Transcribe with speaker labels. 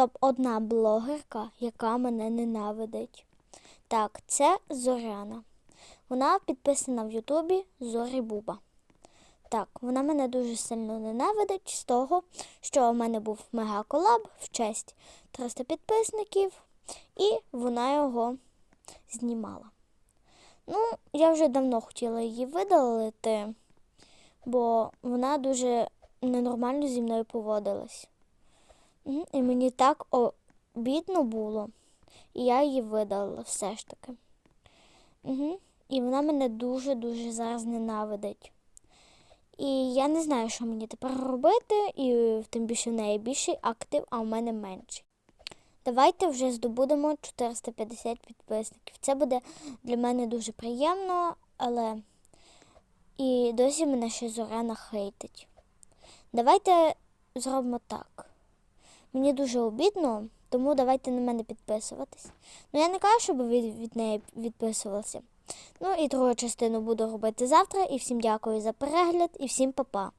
Speaker 1: топ-1 блогерка, яка мене ненавидить. Так, це Зоряна. Вона підписана в Ютубі Зорі Буба. Так, вона мене дуже сильно ненавидить з того, що у мене був мега-колаб в честь 300 підписників, і вона його знімала. Ну, я вже давно хотіла її видалити, бо вона дуже ненормально зі мною поводилась. І мені так обідно було, і я її видалила все ж таки. Угу. І вона мене дуже-дуже зараз ненавидить. І я не знаю, що мені тепер робити, і тим більше в неї більший актив, а у мене менший. Давайте вже здобудемо 450 підписників. Це буде для мене дуже приємно, але і досі мене ще Зоряна хейтить. Давайте зробимо так. Мені дуже обідно, тому давайте на мене підписуватись. Ну я не кажу, щоб ви від неї відписувалися. Ну і другу частину буду робити завтра. І всім дякую за перегляд, і всім па-па.